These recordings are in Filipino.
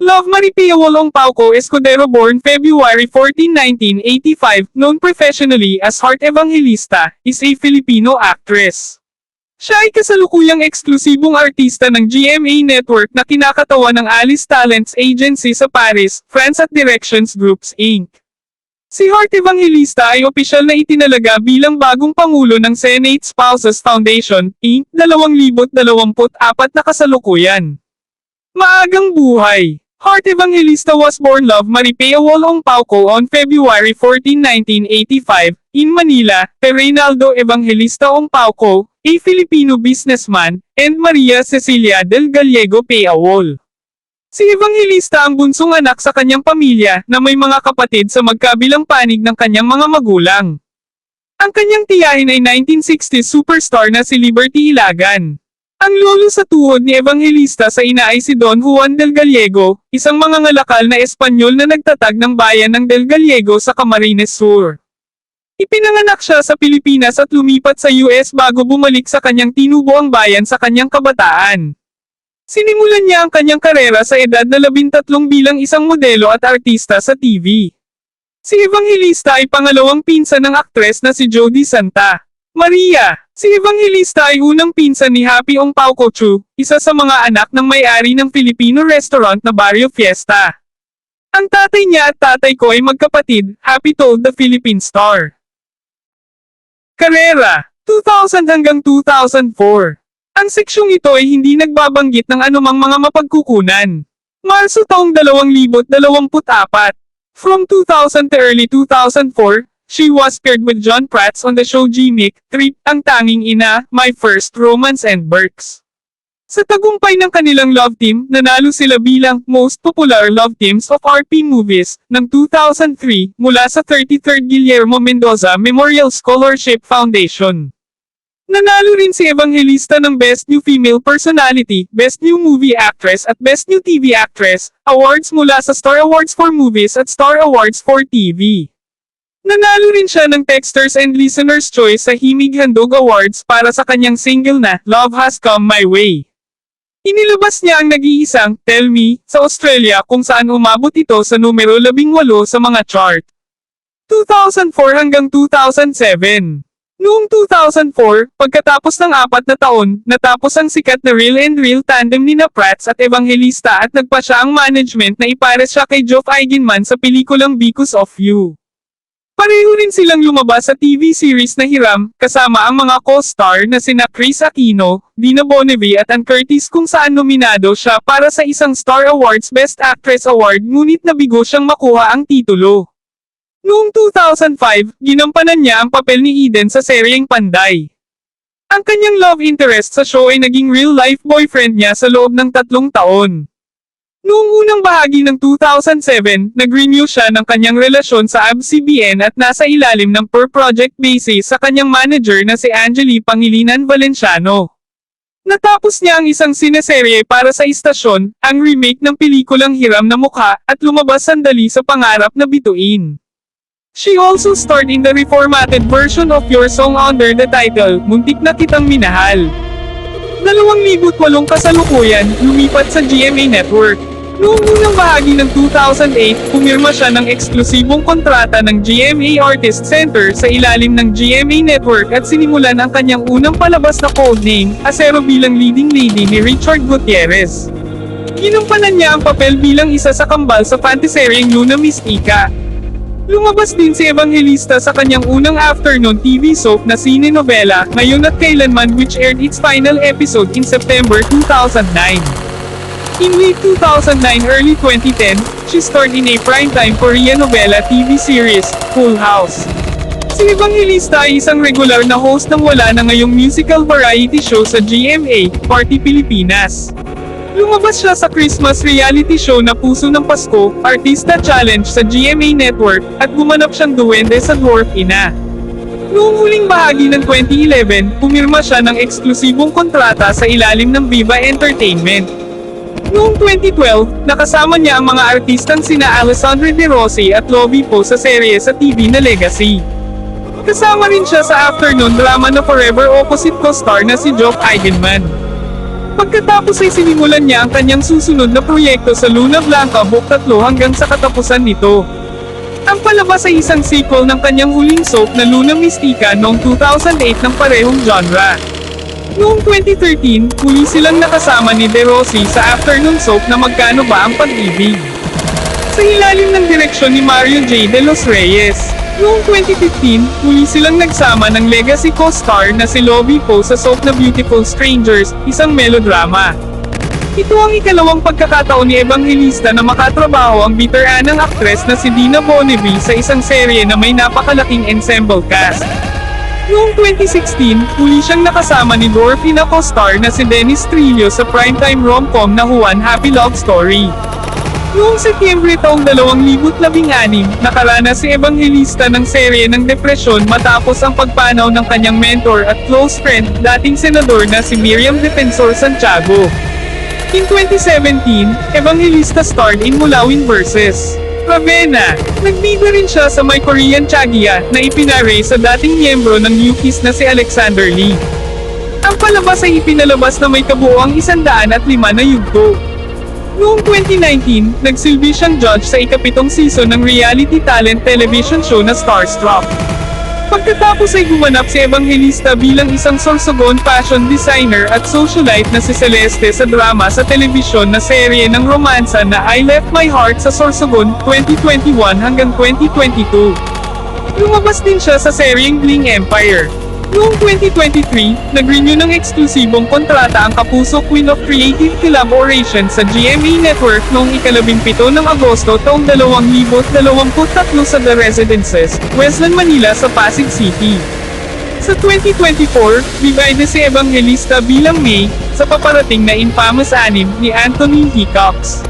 Love Maripia Walong Pauco Escudero born February 14, 1985, known professionally as Heart Evangelista, is a Filipino actress. Siya ay kasalukuyang eksklusibong artista ng GMA Network na kinakatawa ng Alice Talents Agency sa Paris, France at Directions Groups Inc. Si Heart Evangelista ay opisyal na itinalaga bilang bagong pangulo ng Senate Spouses Foundation, Inc. 2024 na kasalukuyan. Maagang buhay. Heart Evangelista was born Love Maripea Wolong Pauco on February 14, 1985, in Manila, kay Reynaldo Evangelista Ong Pauco, a Filipino businessman, and Maria Cecilia del Gallego Peawol. Si Evangelista ang bunsong anak sa kanyang pamilya na may mga kapatid sa magkabilang panig ng kanyang mga magulang. Ang kanyang tiyahin ay 1960s superstar na si Liberty Ilagan. Ang lolo sa tuhod ni Evangelista sa ina ay si Don Juan del Gallego, isang mga ngalakal na Espanyol na nagtatag ng bayan ng del Gallego sa Camarines Sur. Ipinanganak siya sa Pilipinas at lumipat sa US bago bumalik sa kanyang tinubuang bayan sa kanyang kabataan. Sinimulan niya ang kanyang karera sa edad na labintatlong bilang isang modelo at artista sa TV. Si Evangelista ay pangalawang pinsan ng aktres na si Jody Santa. Maria, si Evangelista ay unang pinsan ni Happy Ong Pao Chu, isa sa mga anak ng may-ari ng Filipino restaurant na Barrio Fiesta. Ang tatay niya at tatay ko ay magkapatid, Happy told the Philippine Star. Karera, 2000 hanggang 2004. Ang seksyong ito ay hindi nagbabanggit ng anumang mga mapagkukunan. Marso taong 2024. From 2000 to early 2004, She was paired with John Prats on the show Gimmick, Trip, Ang Tanging Ina, My First Romance and Berks. Sa tagumpay ng kanilang love team, nanalo sila bilang Most Popular Love Teams of RP Movies ng 2003 mula sa 33rd Guillermo Mendoza Memorial Scholarship Foundation. Nanalo rin si Evangelista ng Best New Female Personality, Best New Movie Actress at Best New TV Actress, awards mula sa Star Awards for Movies at Star Awards for TV. Nanalo rin siya ng Texters and Listeners Choice sa Himig Handog Awards para sa kanyang single na Love Has Come My Way. Inilabas niya ang nag-iisang Tell Me sa Australia kung saan umabot ito sa numero 18 sa mga chart. 2004 hanggang 2007. Noong 2004, pagkatapos ng apat na taon, natapos ang sikat na Real and Real tandem ni na Prats at Evangelista at nagpa siya ang management na ipares siya kay Geoff Eigenman sa pelikulang Because of You. Pareho rin silang lumabas sa TV series na Hiram, kasama ang mga co-star na sina Chris Aquino, Dina Bonnevie at Ann Curtis kung saan nominado siya para sa isang Star Awards Best Actress Award ngunit nabigo siyang makuha ang titulo. Noong 2005, ginampanan niya ang papel ni Eden sa seryeng Panday. Ang kanyang love interest sa show ay naging real-life boyfriend niya sa loob ng tatlong taon. Noong unang bahagi ng 2007, nag-renew siya ng kanyang relasyon sa ABS-CBN at nasa ilalim ng per project basis sa kanyang manager na si Angeli Pangilinan Valenciano. Natapos niya ang isang sineserye para sa istasyon, ang remake ng pelikulang Hiram na Mukha, at lumabas sandali sa pangarap na bituin. She also starred in the reformatted version of Your Song under the title, Muntik na Kitang Minahal. 2008 kasalukuyan, lumipat sa GMA Network. Noong unang bahagi ng 2008, pumirma siya ng eksklusibong kontrata ng GMA Artist Center sa ilalim ng GMA Network at sinimulan ang kanyang unang palabas na codename, Asero bilang leading lady ni Richard Gutierrez. Ginumpanan niya ang papel bilang isa sa kambal sa fantasyeng Luna Mystica. Lumabas din si Evangelista sa kanyang unang afternoon TV soap na Sine Novela, Ngayon at Kailanman which aired its final episode in September 2009. In late 2009 early 2010, she starred in a primetime Korean novela TV series, Full House. Si Evangelista ay isang regular na host ng wala na ngayong musical variety show sa GMA, Party Pilipinas. Lumabas siya sa Christmas reality show na Puso ng Pasko, Artista Challenge sa GMA Network, at gumanap siyang duwende sa Dwarf Ina. Noong huling bahagi ng 2011, pumirma siya ng eksklusibong kontrata sa ilalim ng Viva Entertainment. Noong 2012, nakasama niya ang mga artistang sina Alessandro De Rossi at Lovie Po sa serye sa TV na Legacy. Kasama rin siya sa afternoon drama na Forever Opposite co-star na si Jock Eigenman. Pagkatapos ay sinimulan niya ang kanyang susunod na proyekto sa Luna Blanca Book 3 hanggang sa katapusan nito. Ang palabas ay isang sequel ng kanyang huling soap na Luna Mystica noong 2008 ng parehong genre. Noong 2013, muli silang nakasama ni De Rossi sa afternoon soap na Magkano Ba Ang Pag-ibig? Sa ilalim ng direksyon ni Mario J. De Los Reyes. Noong 2015, muli silang nagsama ng legacy co-star na si Lovie Po sa soap na Beautiful Strangers, isang melodrama. Ito ang ikalawang pagkakataon ni Evangelista na makatrabaho ang veteranang aktres na si Dina Bonnevie sa isang serye na may napakalaking ensemble cast. Noong 2016, muli siyang nakasama ni Dorothy na co-star na si Dennis Trillo sa primetime rom-com na Juan Happy Love Story. Noong Setyembre taong 2016, nakaranas si Evangelista ng serye ng depresyon matapos ang pagpanaw ng kanyang mentor at close friend, dating senador na si Miriam Defensor Santiago. In 2017, Evangelista starred in Mulawin vs. Ravenna. Nagbida rin siya sa My Korean Chagia na ipinare sa dating miyembro ng New Kiss na si Alexander Lee. Ang palabas ay ipinalabas na may kabuoang 105 na yugto. Noong 2019, nagsilbi siyang judge sa ikapitong season ng reality talent television show na Starstruck. Pagkatapos ay gumanap si Evangelista bilang isang sorsogon fashion designer at socialite na si Celeste sa drama sa telebisyon na serye ng romansa na I Left My Heart sa Sorsogon 2021 hanggang 2022. Lumabas din siya sa seryeng Bling Empire. Noong 2023, nag-renew ng eksklusibong kontrata ang Kapuso Queen of Creative Collaboration sa GMA Network noong ikalabing pito ng Agosto taong 2023 sa The Residences, Westland Manila sa Pasig City. Sa 2024, bibida si Evangelista bilang May, sa paparating na infamous anim ni Anthony Hickox.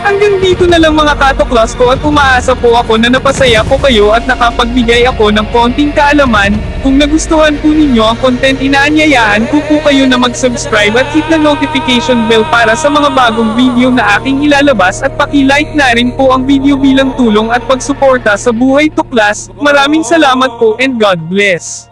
Hanggang dito na lang mga katuklas ko at umaasa po ako na napasaya ko kayo at nakapagbigay ako ng konting kaalaman. Kung nagustuhan po ninyo ang content inaanyayahan ko po kayo na mag-subscribe at hit na notification bell para sa mga bagong video na aking ilalabas at paki-like na rin po ang video bilang tulong at pagsuporta sa buhay tuklas. Maraming salamat po and God bless.